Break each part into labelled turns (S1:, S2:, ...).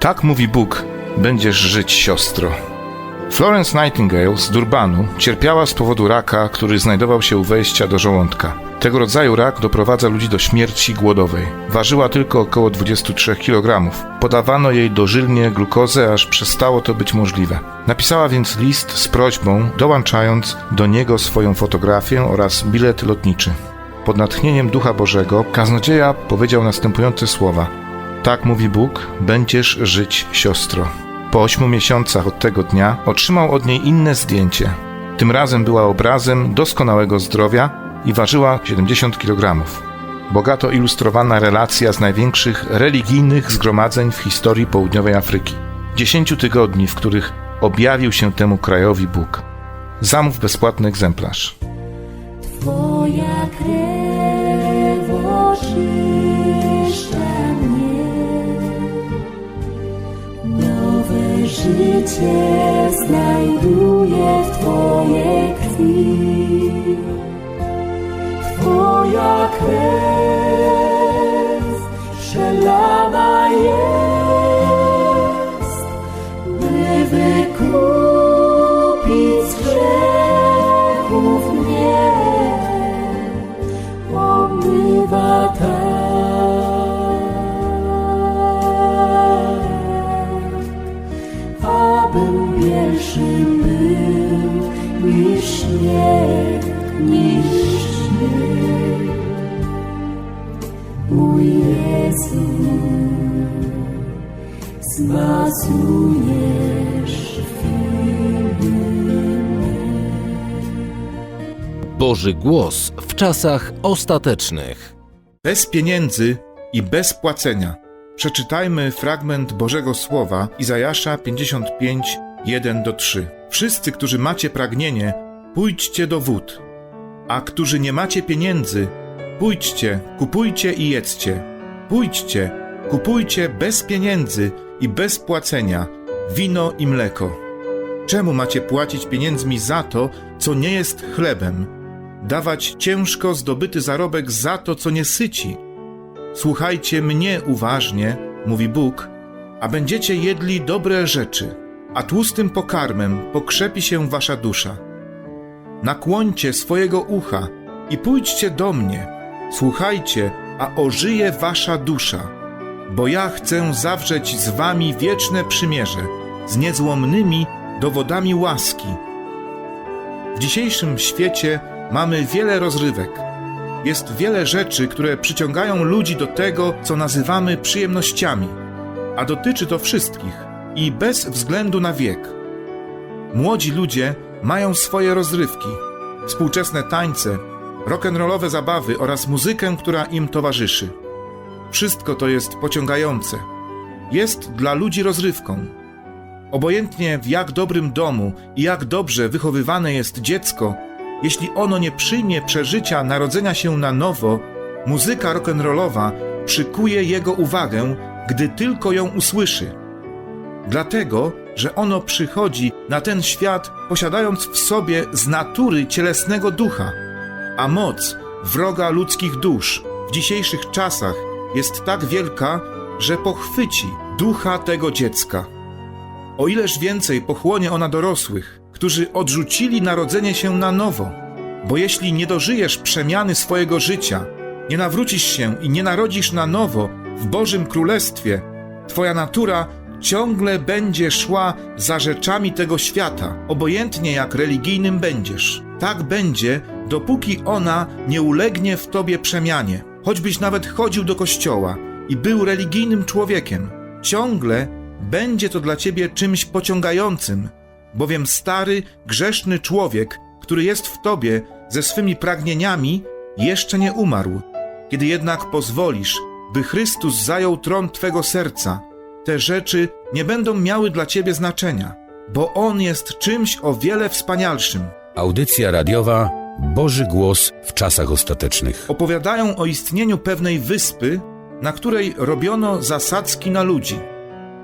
S1: Tak mówi Bóg, będziesz żyć, siostro. Florence Nightingale z Durbanu cierpiała z powodu raka, który znajdował się u wejścia do żołądka. Tego rodzaju rak doprowadza ludzi do śmierci głodowej. Ważyła tylko około 23 kg. Podawano jej dożylnie glukozę, aż przestało to być możliwe. Napisała więc list z prośbą, dołączając do niego swoją fotografię oraz bilet lotniczy. Pod natchnieniem Ducha Bożego kaznodzieja powiedział następujące słowa: Tak mówi Bóg, będziesz żyć, siostro. Po ośmiu miesiącach od tego dnia otrzymał od niej inne zdjęcie. Tym razem była obrazem doskonałego zdrowia i ważyła 70 kg. Bogato ilustrowana relacja z największych religijnych zgromadzeń w historii południowej Afryki. Dziesięciu tygodni, w których objawił się temu krajowi Bóg. Zamów bezpłatny egzemplarz.
S2: Twoja krew życie znajduję w Twojej krwi. Twoja krew
S3: Boży głos w czasach ostatecznych.
S1: Bez pieniędzy i bez płacenia. Przeczytajmy fragment Bożego Słowa Izajasza 55, 1 do 3. Wszyscy, którzy macie pragnienie, pójdźcie do wód, a którzy nie macie pieniędzy, pójdźcie, kupujcie i jedzcie. Pójdźcie, kupujcie bez pieniędzy i bez płacenia wino i mleko. Czemu macie płacić pieniędzmi za to, co nie jest chlebem? Dawać ciężko zdobyty zarobek za to, co nie syci? Słuchajcie mnie uważnie, mówi Bóg, a będziecie jedli dobre rzeczy, a tłustym pokarmem pokrzepi się wasza dusza. Nakłońcie swojego ucha i pójdźcie do mnie. Słuchajcie, a ożyje wasza dusza, bo ja chcę zawrzeć z wami wieczne przymierze, z niezłomnymi dowodami łaski. W dzisiejszym świecie mamy wiele rozrywek. Jest wiele rzeczy, które przyciągają ludzi do tego, co nazywamy przyjemnościami, a dotyczy to wszystkich i bez względu na wiek. Młodzi ludzie mają swoje rozrywki, współczesne tańce, rock'n'rollowe zabawy oraz muzykę, która im towarzyszy. Wszystko to jest pociągające. Jest dla ludzi rozrywką. Obojętnie w jak dobrym domu i jak dobrze wychowywane jest dziecko, jeśli ono nie przyjmie przeżycia narodzenia się na nowo, muzyka rock'n'rollowa przykuje jego uwagę, gdy tylko ją usłyszy. Dlatego, że ono przychodzi na ten świat posiadając w sobie z natury cielesnego ducha, a moc wroga ludzkich dusz w dzisiejszych czasach jest tak wielka, że pochwyci ducha tego dziecka. O ileż więcej pochłonie ona dorosłych, którzy odrzucili narodzenie się na nowo. Bo jeśli nie dożyjesz przemiany swojego życia, nie nawrócisz się i nie narodzisz na nowo w Bożym Królestwie, twoja natura ciągle będzie szła za rzeczami tego świata, obojętnie jak religijnym będziesz. Tak będzie, dopóki ona nie ulegnie w tobie przemianie. Choćbyś nawet chodził do kościoła i był religijnym człowiekiem, ciągle będzie to dla ciebie czymś pociągającym, bowiem stary, grzeszny człowiek, który jest w tobie ze swymi pragnieniami, jeszcze nie umarł. Kiedy jednak pozwolisz, by Chrystus zajął tron twego serca, te rzeczy nie będą miały dla ciebie znaczenia, bo On jest czymś o wiele wspanialszym.
S4: Audycja radiowa Boży Głos w czasach ostatecznych.
S1: Opowiadają o istnieniu pewnej wyspy, na której robiono zasadzki na ludzi.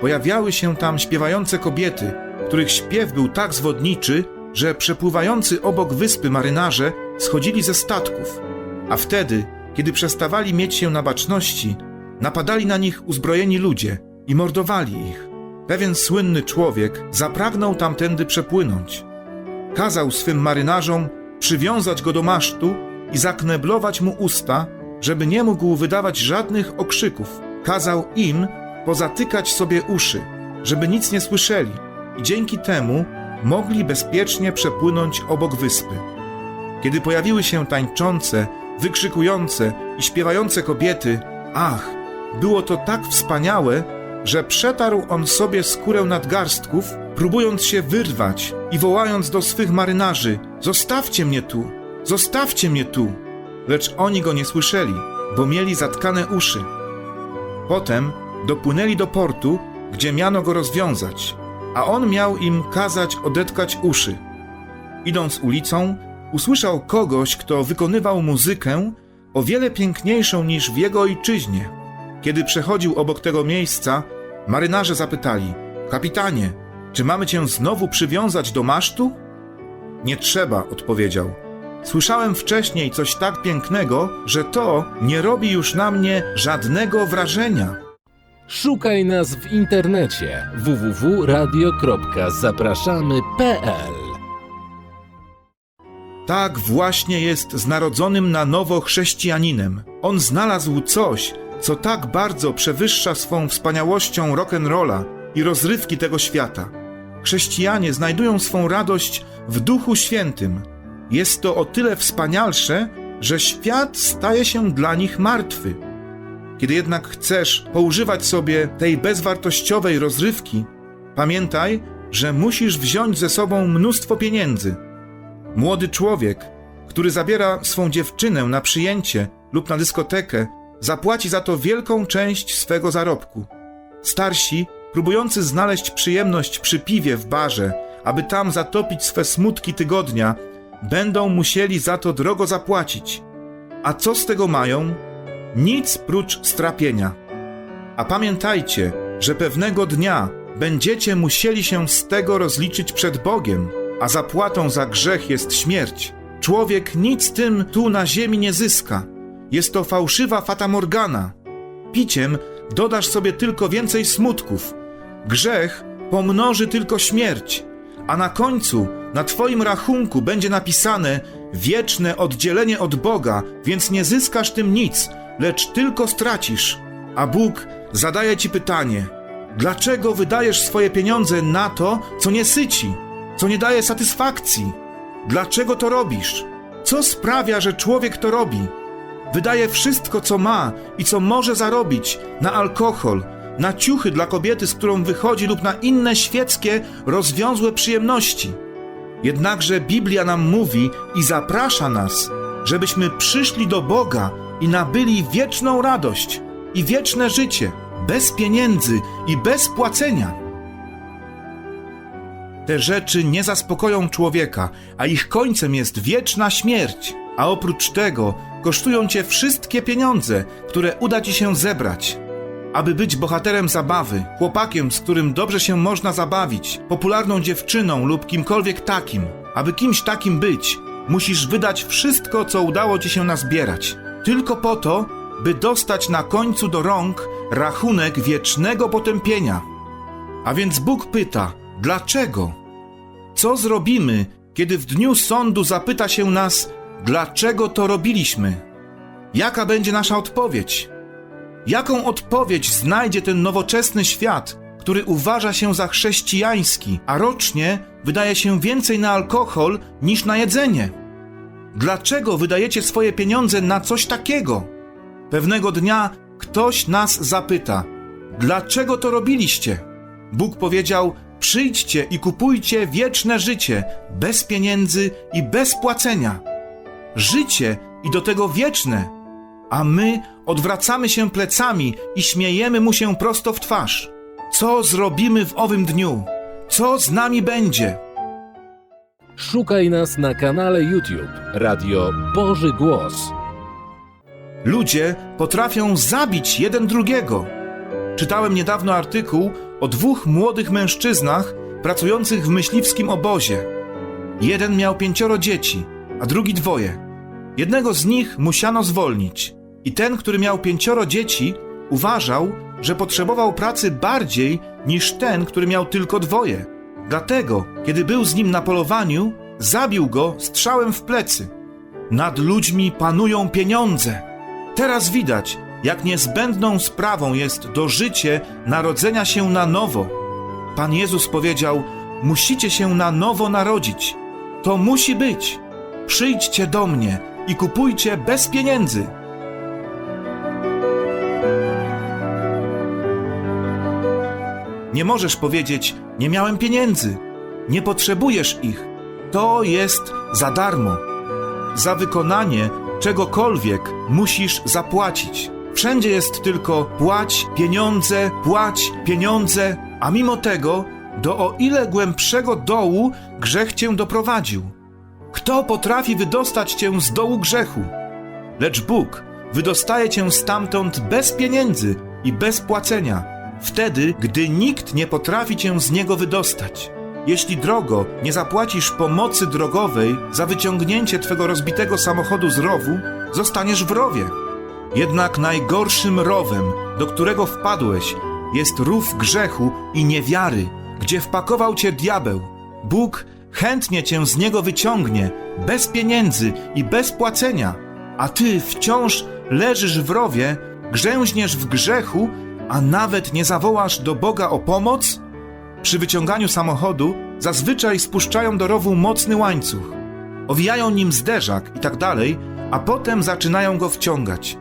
S1: Pojawiały się tam śpiewające kobiety, których śpiew był tak zwodniczy, że przepływający obok wyspy marynarze schodzili ze statków, a wtedy, kiedy przestawali mieć się na baczności, napadali na nich uzbrojeni ludzie i mordowali ich. Pewien słynny człowiek zapragnął tamtędy przepłynąć. Kazał swym marynarzom przywiązać go do masztu i zakneblować mu usta, żeby nie mógł wydawać żadnych okrzyków. Kazał im pozatykać sobie uszy, żeby nic nie słyszeli i dzięki temu mogli bezpiecznie przepłynąć obok wyspy. Kiedy pojawiły się tańczące, wykrzykujące i śpiewające kobiety, ach, było to tak wspaniałe, że przetarł on sobie skórę nadgarstków, próbując się wyrwać i wołając do swych marynarzy: Zostawcie mnie tu, zostawcie mnie tu! Lecz oni go nie słyszeli, bo mieli zatkane uszy. Potem dopłynęli do portu, gdzie miano go rozwiązać, a on miał im kazać odetkać uszy. Idąc ulicą, usłyszał kogoś, kto wykonywał muzykę o wiele piękniejszą niż w jego ojczyźnie. Kiedy przechodził obok tego miejsca, marynarze zapytali: Kapitanie, czy mamy cię znowu przywiązać do masztu? Nie trzeba, odpowiedział. Słyszałem wcześniej coś tak pięknego, że to nie robi już na mnie żadnego wrażenia.
S3: Szukaj nas w internecie www.radio.zapraszamy.pl
S1: Tak właśnie jest z narodzonym na nowo chrześcijaninem. On znalazł coś, co tak bardzo przewyższa swą wspaniałością rock'n'rolla i rozrywki tego świata. Chrześcijanie znajdują swą radość w Duchu Świętym. Jest to o tyle wspanialsze, że świat staje się dla nich martwy. Kiedy jednak chcesz poużywać sobie tej bezwartościowej rozrywki, pamiętaj, że musisz wziąć ze sobą mnóstwo pieniędzy. Młody człowiek, który zabiera swą dziewczynę na przyjęcie lub na dyskotekę, zapłaci za to wielką część swego zarobku. Starsi, próbujący znaleźć przyjemność przy piwie w barze, aby tam zatopić swe smutki tygodnia, będą musieli za to drogo zapłacić. A co z tego mają? Nic prócz strapienia. A pamiętajcie, że pewnego dnia będziecie musieli się z tego rozliczyć przed Bogiem, a zapłatą za grzech jest śmierć. Człowiek nic tym tu na ziemi nie zyska. Jest to fałszywa fatamorgana. Piciem dodasz sobie tylko więcej smutków. Grzech pomnoży tylko śmierć, a na końcu na Twoim rachunku będzie napisane wieczne oddzielenie od Boga, więc nie zyskasz tym nic, lecz tylko stracisz. A Bóg zadaje Ci pytanie: dlaczego wydajesz swoje pieniądze na to, co nie syci, co nie daje satysfakcji? Dlaczego to robisz? Co sprawia, że człowiek to robi? Wydaje wszystko, co ma i co może zarobić na alkohol, na ciuchy dla kobiety, z którą wychodzi, lub na inne świeckie, rozwiązłe przyjemności. Jednakże Biblia nam mówi i zaprasza nas, żebyśmy przyszli do Boga i nabyli wieczną radość i wieczne życie, bez pieniędzy i bez płacenia. Te rzeczy nie zaspokoją człowieka, a ich końcem jest wieczna śmierć. A oprócz tego kosztują cię wszystkie pieniądze, które uda ci się zebrać. Aby być bohaterem zabawy, chłopakiem, z którym dobrze się można zabawić, popularną dziewczyną lub kimkolwiek takim, aby kimś takim być, musisz wydać wszystko, co udało ci się nazbierać. Tylko po to, by dostać na końcu do rąk rachunek wiecznego potępienia. A więc Bóg pyta, dlaczego? Co zrobimy, kiedy w dniu sądu zapyta się nas, dlaczego to robiliśmy? Jaka będzie nasza odpowiedź? Jaką odpowiedź znajdzie ten nowoczesny świat, który uważa się za chrześcijański, a rocznie wydaje się więcej na alkohol niż na jedzenie? Dlaczego wydajecie swoje pieniądze na coś takiego? Pewnego dnia ktoś nas zapyta: Dlaczego to robiliście? Bóg powiedział: Przyjdźcie i kupujcie wieczne życie, bez pieniędzy i bez płacenia. Życie i do tego wieczne. A my odwracamy się plecami i śmiejemy mu się prosto w twarz. Co zrobimy w owym dniu? Co z nami będzie?
S3: Szukaj nas na kanale YouTube Radio Boży Głos.
S1: Ludzie potrafią zabić jeden drugiego. Czytałem niedawno artykuł o dwóch młodych mężczyznach pracujących w myśliwskim obozie. Jeden miał pięcioro dzieci, a drugi dwoje. Jednego z nich musiano zwolnić. I ten, który miał pięcioro dzieci, uważał, że potrzebował pracy bardziej niż ten, który miał tylko dwoje. Dlatego, kiedy był z nim na polowaniu, zabił go strzałem w plecy. Nad ludźmi panują pieniądze. Teraz widać, jak niezbędną sprawą jest dożycie narodzenia się na nowo. Pan Jezus powiedział: Musicie się na nowo narodzić. To musi być. Przyjdźcie do mnie i kupujcie bez pieniędzy. Nie możesz powiedzieć: Nie miałem pieniędzy. Nie potrzebujesz ich. To jest za darmo. Za wykonanie czegokolwiek musisz zapłacić. Wszędzie jest tylko płać pieniądze, płać pieniądze, a mimo tego, do o ile głębszego dołu grzech cię doprowadził. Kto potrafi wydostać cię z dołu grzechu? Lecz Bóg wydostaje cię stamtąd bez pieniędzy i bez płacenia, wtedy, gdy nikt nie potrafi cię z niego wydostać. Jeśli drogo nie zapłacisz pomocy drogowej za wyciągnięcie twego rozbitego samochodu z rowu, zostaniesz w rowie. Jednak najgorszym rowem, do którego wpadłeś, jest rów grzechu i niewiary, gdzie wpakował cię diabeł. Bóg chętnie cię z niego wyciągnie, bez pieniędzy i bez płacenia, a ty wciąż leżysz w rowie, grzęźniesz w grzechu, a nawet nie zawołasz do Boga o pomoc? Przy wyciąganiu samochodu zazwyczaj spuszczają do rowu mocny łańcuch, owijają nim zderzak i tak dalej, a potem zaczynają go wciągać.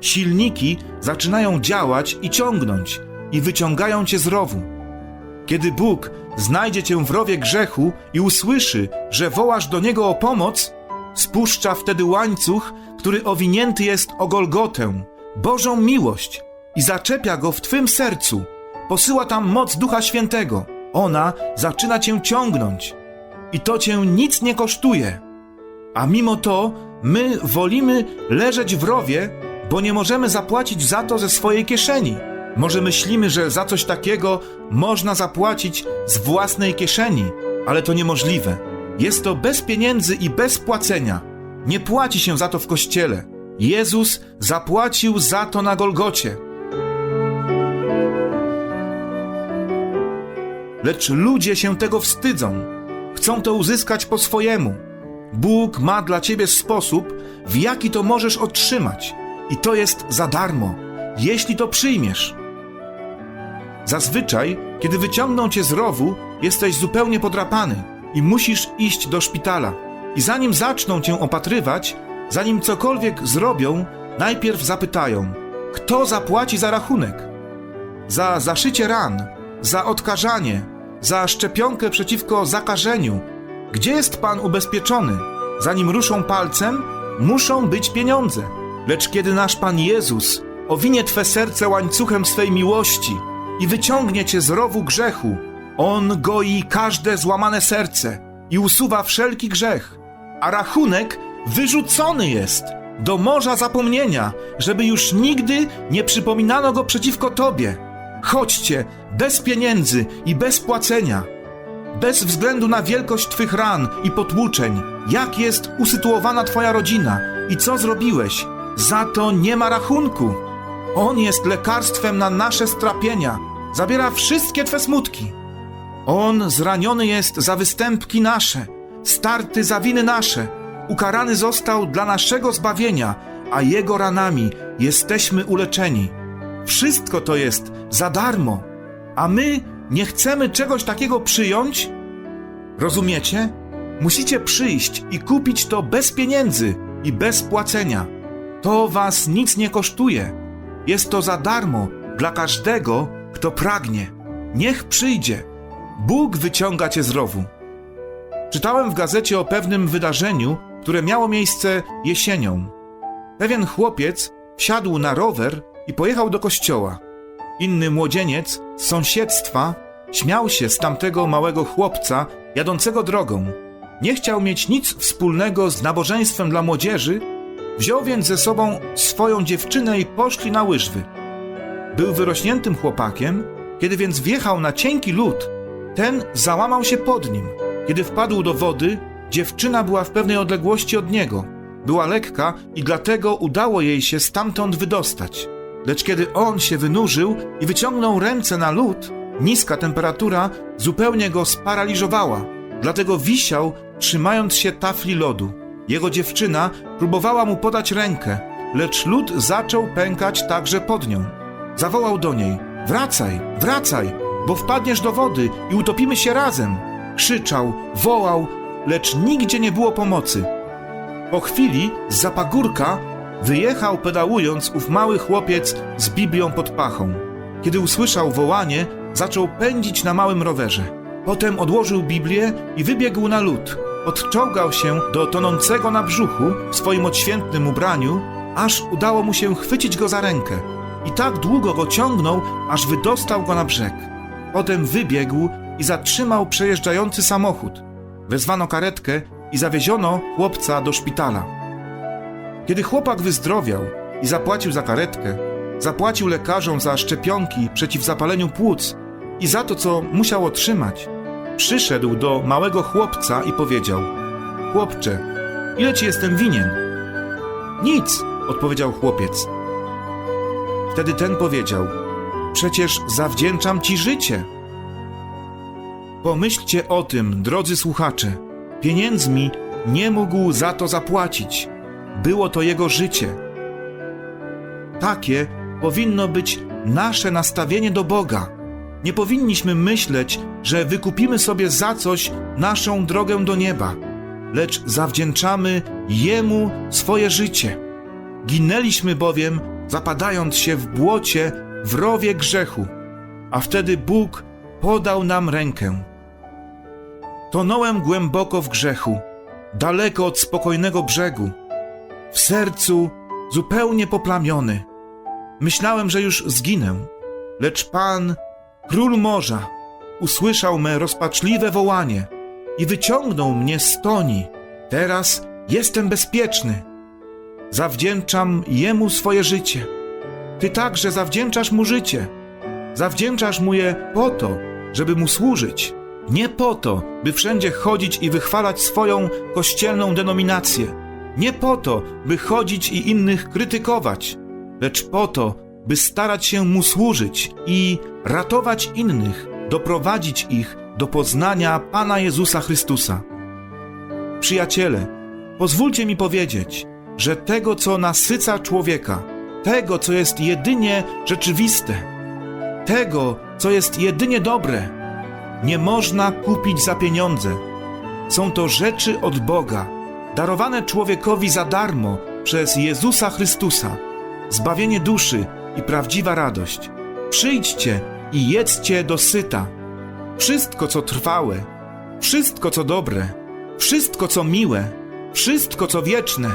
S1: Silniki zaczynają działać i ciągnąć, i wyciągają cię z rowu. Kiedy Bóg znajdzie cię w rowie grzechu i usłyszy, że wołasz do Niego o pomoc, spuszcza wtedy łańcuch, który owinięty jest o Golgotę, Bożą miłość, i zaczepia go w twym sercu. Posyła tam moc Ducha Świętego. Ona zaczyna cię ciągnąć. I to cię nic nie kosztuje. A mimo to my wolimy leżeć w rowie, bo nie możemy zapłacić za to ze swojej kieszeni. Może myślimy, że za coś takiego można zapłacić z własnej kieszeni, ale to niemożliwe. Jest to bez pieniędzy i bez płacenia. Nie płaci się za to w kościele. Jezus zapłacił za to na Golgocie. Lecz ludzie się tego wstydzą. Chcą to uzyskać po swojemu. Bóg ma dla ciebie sposób, w jaki to możesz otrzymać. I to jest za darmo, jeśli to przyjmiesz. Zazwyczaj, kiedy wyciągną cię z rowu, jesteś zupełnie podrapany i musisz iść do szpitala. I zanim zaczną cię opatrywać, zanim cokolwiek zrobią, najpierw zapytają: Kto zapłaci za rachunek? Za zaszycie ran, za odkażanie, za szczepionkę przeciwko zakażeniu. Gdzie jest pan ubezpieczony? Zanim ruszą palcem, muszą być pieniądze. Lecz kiedy nasz Pan Jezus owinie twe serce łańcuchem swej miłości i wyciągnie cię z rowu grzechu, On goi każde złamane serce i usuwa wszelki grzech, a rachunek wyrzucony jest do morza zapomnienia, żeby już nigdy nie przypominano go przeciwko tobie. Chodźcie bez pieniędzy i bez płacenia bez względu na wielkość Twych ran i potłuczeń, jak jest usytuowana Twoja rodzina i co zrobiłeś, za to nie ma rachunku. On jest lekarstwem na nasze strapienia, zabiera wszystkie Twe smutki. On zraniony jest za występki nasze, starty za winy nasze, ukarany został dla naszego zbawienia, a Jego ranami jesteśmy uleczeni. Wszystko to jest za darmo, a my nie chcemy czegoś takiego przyjąć? Rozumiecie? Musicie przyjść i kupić to bez pieniędzy i bez płacenia. To was nic nie kosztuje. Jest to za darmo dla każdego, kto pragnie. Niech przyjdzie. Bóg wyciąga cię z rowu. Czytałem w gazecie o pewnym wydarzeniu, które miało miejsce jesienią. Pewien chłopiec wsiadł na rower i pojechał do kościoła. Inny młodzieniec z sąsiedztwa śmiał się z tamtego małego chłopca jadącego drogą. Nie chciał mieć nic wspólnego z nabożeństwem dla młodzieży, wziął więc ze sobą swoją dziewczynę i poszli na łyżwy. Był wyrośniętym chłopakiem, kiedy więc wjechał na cienki lód, ten załamał się pod nim. Kiedy wpadł do wody, dziewczyna była w pewnej odległości od niego. Była lekka i dlatego udało jej się stamtąd wydostać. Lecz kiedy on się wynurzył i wyciągnął ręce na lód, niska temperatura zupełnie go sparaliżowała. Dlatego wisiał, trzymając się tafli lodu. Jego dziewczyna próbowała mu podać rękę, lecz lód zaczął pękać także pod nią. Zawołał do niej: Wracaj, wracaj, bo wpadniesz do wody i utopimy się razem. Krzyczał, wołał, lecz nigdzie nie było pomocy. Po chwili z zapagórka wyjechał pedałując ów mały chłopiec z Biblią pod pachą. Kiedy usłyszał wołanie, zaczął pędzić na małym rowerze. Potem odłożył Biblię i wybiegł na lód. Odczołgał się do tonącego na brzuchu w swoim odświętnym ubraniu, aż udało mu się chwycić go za rękę. I tak długo go ciągnął, aż wydostał go na brzeg. Potem wybiegł i zatrzymał przejeżdżający samochód. Wezwano karetkę i zawieziono chłopca do szpitala. Kiedy chłopak wyzdrowiał i zapłacił za karetkę, zapłacił lekarzom za szczepionki przeciw zapaleniu płuc i za to, co musiał otrzymać, przyszedł do małego chłopca i powiedział: Chłopcze, ile ci jestem winien? Nic, odpowiedział chłopiec. Wtedy ten powiedział: Przecież zawdzięczam ci życie. Pomyślcie o tym, drodzy słuchacze. Pieniędzmi nie mógł za to zapłacić. Było to jego życie. Takie powinno być nasze nastawienie do Boga. Nie powinniśmy myśleć, że wykupimy sobie za coś naszą drogę do nieba, lecz zawdzięczamy Jemu swoje życie. Ginęliśmy bowiem, zapadając się w błocie w rowie grzechu, a wtedy Bóg podał nam rękę. Tonąłem głęboko w grzechu, daleko od spokojnego brzegu, w sercu zupełnie poplamiony. Myślałem, że już zginę, lecz Pan, król morza, usłyszał me rozpaczliwe wołanie i wyciągnął mnie z toni. Teraz jestem bezpieczny. Zawdzięczam Jemu swoje życie. Ty także zawdzięczasz Mu życie. Zawdzięczasz Mu je po to, żeby Mu służyć. Nie po to, by wszędzie chodzić i wychwalać swoją kościelną denominację. Nie po to, by chodzić i innych krytykować, lecz po to, by starać się Mu służyć i ratować innych, doprowadzić ich do poznania Pana Jezusa Chrystusa. Przyjaciele, pozwólcie mi powiedzieć, że tego, co nasyca człowieka, tego, co jest jedynie rzeczywiste, tego, co jest jedynie dobre, nie można kupić za pieniądze. Są to rzeczy od Boga, darowane człowiekowi za darmo przez Jezusa Chrystusa, zbawienie duszy i prawdziwa radość. Przyjdźcie i jedzcie do syta. Wszystko, co trwałe, wszystko, co dobre, wszystko, co miłe, wszystko, co wieczne,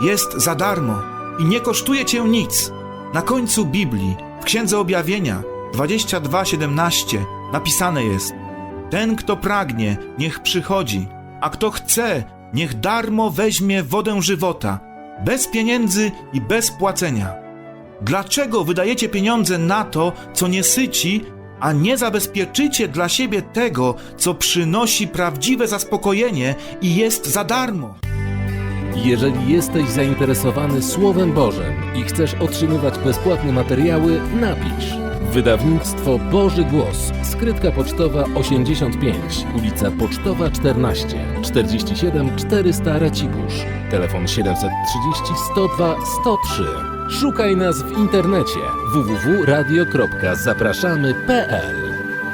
S1: jest za darmo i nie kosztuje cię nic. Na końcu Biblii, w Księdze Objawienia 22:17 napisane jest: Ten, kto pragnie, niech przychodzi, a kto chce, niech darmo weźmie wodę żywota, bez pieniędzy i bez płacenia. Dlaczego wydajecie pieniądze na to, co nie syci, a nie zabezpieczycie dla siebie tego, co przynosi prawdziwe zaspokojenie i jest za darmo?
S3: Jeżeli jesteś zainteresowany Słowem Bożym i chcesz otrzymywać bezpłatne materiały, napisz. Wydawnictwo Boży Głos, skrytka pocztowa 85, ulica Pocztowa 14, 47 400 Racibórz. Telefon 730 102 103. Szukaj nas w internecie www.radio.zapraszamy.pl